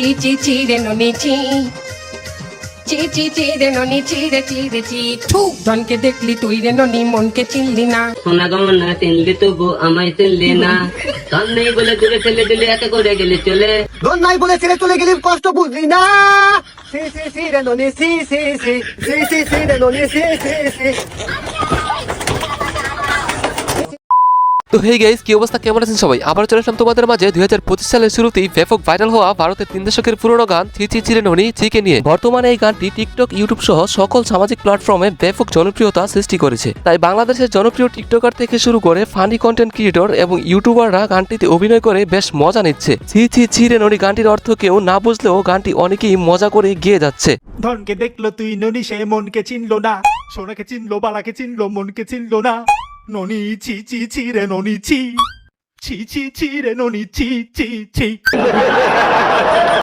চি চি চি রে ননি চি চি চি চি রে ননি চি রে চি রে চি। ঠু ধনকে দেখলি তুই রে ননি মনকে চিনলি না। সোনা গমনা চিনলি তবু আমায় চিনলি না। ধন নেই বলে দূরে ঠেলে দিলে এত করে গেলে চলে। দোন নাই বলে ছেড়ে চলে গেলি কষ্ট বুঝলি না। সি সি সি রে ননি সি সি সি সি সি সি রে ননি সি সি সি। তো হে গাইস কি অবস্থা? কেমন আছেন সবাই? আবার চলে আসলাম তোমাদের মাঝে। দুই হাজার পঁচিশ সালের শুরুতেই ব্যাপক ভাইরাল হওয়া ভারতের তিন দশকের পুরোনো গান থি থি চিরে ননি চিকে নিয়ে। বর্তমানে এই গানটি টিকটক ইউটিউব সহ সকল সামাজিক প্ল্যাটফর্মে ব্যাপক জনপ্রিয়তা সৃষ্টি করেছে। তাই বাংলাদেশের জনপ্রিয় টিকটকার থেকে শুরু করে ফানি কন্টেন্ট ক্রিয়েটর এবং ইউটিউবাররা গানটিতে অভিনয় করে বেশ মজা নিচ্ছে। ছি ছি ছিরে ননি গানটির অর্থ কেউ না বুঝলেও গানটি অনেকেই মজা করে গিয়ে যাচ্ছে। ধনকে দেখল তুই ননি, সে মনকে চিনলো না। সোনাকে চিনলো, বালাকে চিনলো, মনকে চিনলো না। ননি ছি ছি ছি রে ননি ছি। ছি ছি ছি রে ননি ছি ছি ছি।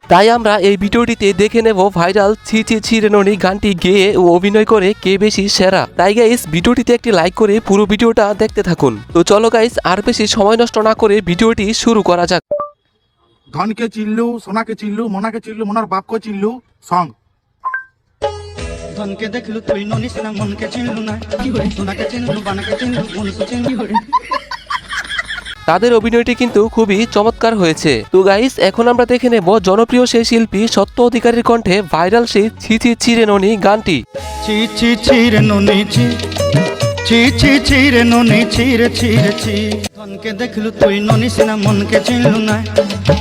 তাই আমরা এই ভিডিওটিতে দেখে নেব ভাইরাল ছি ছি ছি রেননি গানটি গেয়ে ও অভিনয় করে কে বেশি সেরা। তাই গাইস ভিডিওটিতে একটি লাইক করে পুরো ভিডিওটা দেখতে থাকুন। তো চলো গাইস আর বেশি সময় নষ্ট না করে ভিডিওটি শুরু করা যাক। ধনকে চিনলু সোনাকে চিনলু মোনাকে চিনলু মোনার বাপকে চিনলু সং ধনকে দেখলু তুই ননিস না মনকে চিনলু না। সোনাকে চিনলু বানাকে চিনলু মনুষ্য চিনলু। তাদের অভিনয়টি কিন্তু খুবই চমৎকার হয়েছে। তো গাইস এখন আমরা দেখে নেব জনপ্রিয় সেই শিল্পী সত্য অধিকারীর কণ্ঠে ভাইরাল সেই ছি ছি ছি রেননি গানটি। ছি ছি ছি রে ননি ছি ছি ছি ছি রে ননি ছি রে ছি। ধনকে দেখলু তুই ননিস না মনকে চিনলু না।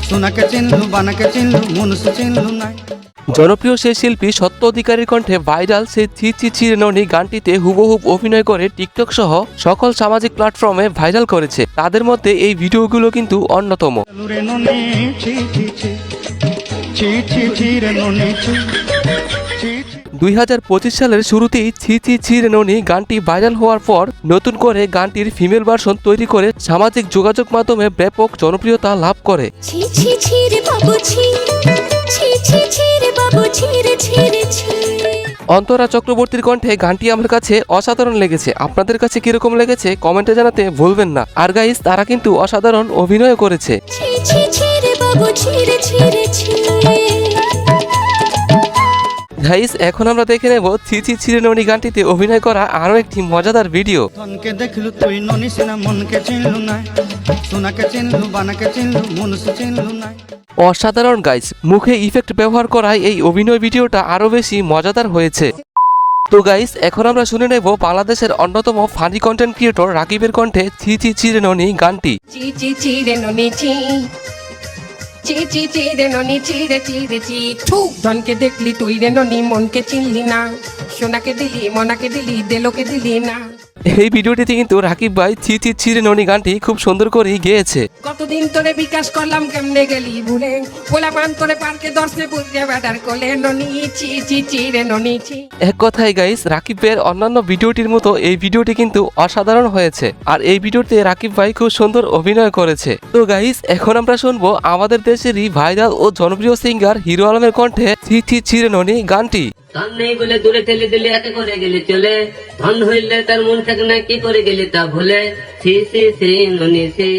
সোনাকে চিনলু বানাকে চিনলু মনুষ্য চিনলু না। জনপ্রিয় সেই শিল্পী সত্য অধিকারীর কণ্ঠে ভাইরাল সেই থি ছি রেননি গানটিতে হুবহুব অভিনয় করে টিকটক সহ সকল সামাজিক প্ল্যাটফর্মে ভাইরাল করেছে তাদের মধ্যে এই ভিডিওগুলো কিন্তু অন্যতম দুই হাজার পঁচিশ সালের শুরুতেই ছি ছি ছি রেননি গানটি ভাইরাল হওয়ার পর নতুন করে গানটির ফিমেল ভার্সন তৈরি করে সামাজিক যোগাযোগ মাধ্যমে ব্যাপক জনপ্রিয়তা লাভ করে ছি ছি ছি রে বাবু ছি ছি ছি অন্তরা চক্রবর্তীর কণ্ঠে গানটি আমার কাছে অসাধারণ লেগেছে। আপনাদের কাছে কীরকম লেগেছে কমেন্টে জানাতে ভুলবেন না। আর গাইস তারা কিন্তু অসাধারণ অভিনয় করেছে। গাইস এখন আমরা দেখে নেব ছি রেননি গানটিতে অভিনয় করা আরও একটি মজাদার ভিডিও। ধনকে দেখলু তুই ননিস না মনকে চিনলু না সোনাকে চিনলু বানাকে চিনলু মনুষ্য চিনলু না অসাধারণ গাইস মুখে ইফেক্ট ব্যবহার করায় এই অভিনয় ভিডিওটা আরও বেশি মজাদার হয়েছে। তো গাইস এখন আমরা শুনে নেব বাংলাদেশের অন্যতম ফানি কন্টেন্ট ক্রিয়েটর রাকিবের কণ্ঠে ছি ছি ছি রে ননি গানটি। চি চি চি রে ননি চি চি চি চি রে ননি, চি রে চি রে, চি। ধনকে দেখলি তুই রে ননি, মনকে চিনলি না। সোনাকে দিলি, মনাকে দিলি, দেলোকে দিলি না। এই ভিডিওটিতে কিন্তু রাকিব ভাই ছি ছি ছি ননি গানটি খুব সুন্দর করে গেয়েছে। কতদিন তোরে বিকাশ করলাম কেমনে গেলি ভুলে? পোলা পান তোরে পার্কে দর্শনে বুঝতে বেটার কোলে ননি চি চি চি রে ননি চি এক কথায় গাইস রাকিব ভাইয়ের অন্যান্য ভিডিওটির মতো এই ভিডিওটি কিন্তু অসাধারণ হয়েছে। আর এই ভিডিওতে রাকিব ভাই খুব সুন্দর অভিনয় করেছে। তো গাইস এখন আমরা শুনব আমাদের দেশেরই ভাইরাল ও জনপ্রিয় সিঙ্গার হিরো আলমের কণ্ঠে ছি ছি ছি ননি গানটি। ধন নেই বলে দূরে ঠেলে দিলে এত করে গেলে চলে। ধন হইলে তার মন থাকে না কি করে গেলে তা ভুলে। সি সি সি ননি সি।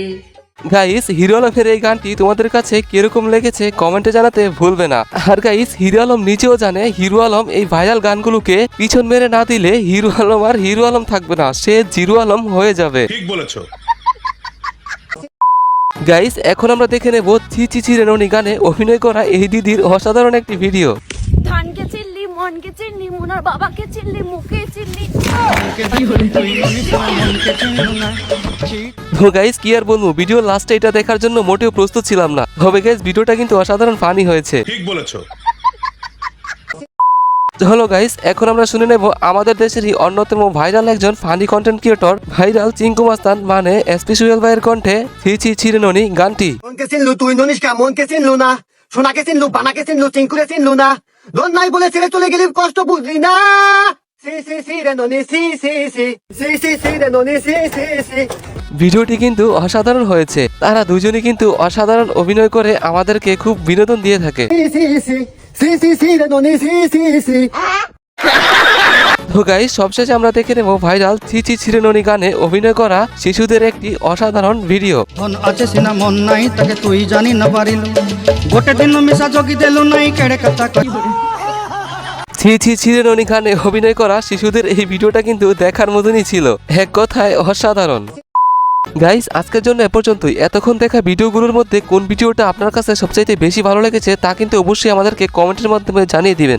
গাইস হিরো আলমের এই গানটি তোমাদের কাছে কীরকম লেগেছে কমেন্টে জানাতে ভুলবে না। আর গাইস হিরো আলম নিজেও জানে হিরো আলম এই ভাইরাল গানগুলোকে পিছন মেরে না দিলে হিরো আলম আর হিরো আলম থাকবে না সে জিরো আলম হয়ে যাবে। ঠিক বলেছ। গাইস এখন আমরা দেখে নেব ছি ছি ছি রেননি গানে অভিনয় করা এই দিদির অসাধারণ একটি ভিডিও। মনকে চিনলি মোনার বাবাকে চিনলি মুখে চিনলি। তো কি আর বলব? ভিডিও লাস্টে এটা দেখার জন্য মোটেও প্রস্তুত ছিলাম না। তবে গাইস ভিডিওটা কিন্তু অসাধারণ ফানি হয়েছে। ঠিক বলেছ। হলো গাইস এখন আমরা শুনে নেব আমাদের দেশেরই অন্যতম ভাইরাল একজন funny content creator viral Chinku Mastan মানে এসপি সুয়েল ভাইয়ের কণ্ঠে ছি ছি ছিরে গানটি। মনকে চিনলু তুই ননিস কা? মনকে চিনলু না? সোনাকে চিনলু বানাকে চিনলু চিঙ্কুরে চিনলু না? দোন নাই বলে ছেড়ে চলে গেলি কষ্ট বুঝলি না ভিডিওটি কিন্তু অসাধারণ হয়েছে তারা দুজনই কিন্তু অসাধারণ অভিনয় করে আমাদেরকে খুব বিনোদন দিয়ে থাকে তো গাইস সবশেষে আমরা দেখে নেব ভাইরাল ছি ছি ছিরে গানে অভিনয় করা শিশুদের একটি অসাধারণ ভিডিও ধন আছে সিনা মন নাই তাকে তুই জানি না পারিল। গোটে দিন মিশা জগি দেলু নাই কেড়ে কথা কই ছি ছি ছিরে ননি গানে অভিনয় করা শিশুদের এই ভিডিওটা কিন্তু দেখার মতনই ছিল। এক কথায় অসাধারণ। গাইস আজকের জন্য এ পর্যন্তই। এতক্ষণ দেখা ভিডিওগুলোর মধ্যে কোন ভিডিওটা আপনার কাছে সবচাইতে বেশি ভালো লেগেছে তা কিন্তু অবশ্যই আমাদেরকে কমেন্টের মাধ্যমে জানিয়ে দিবেন।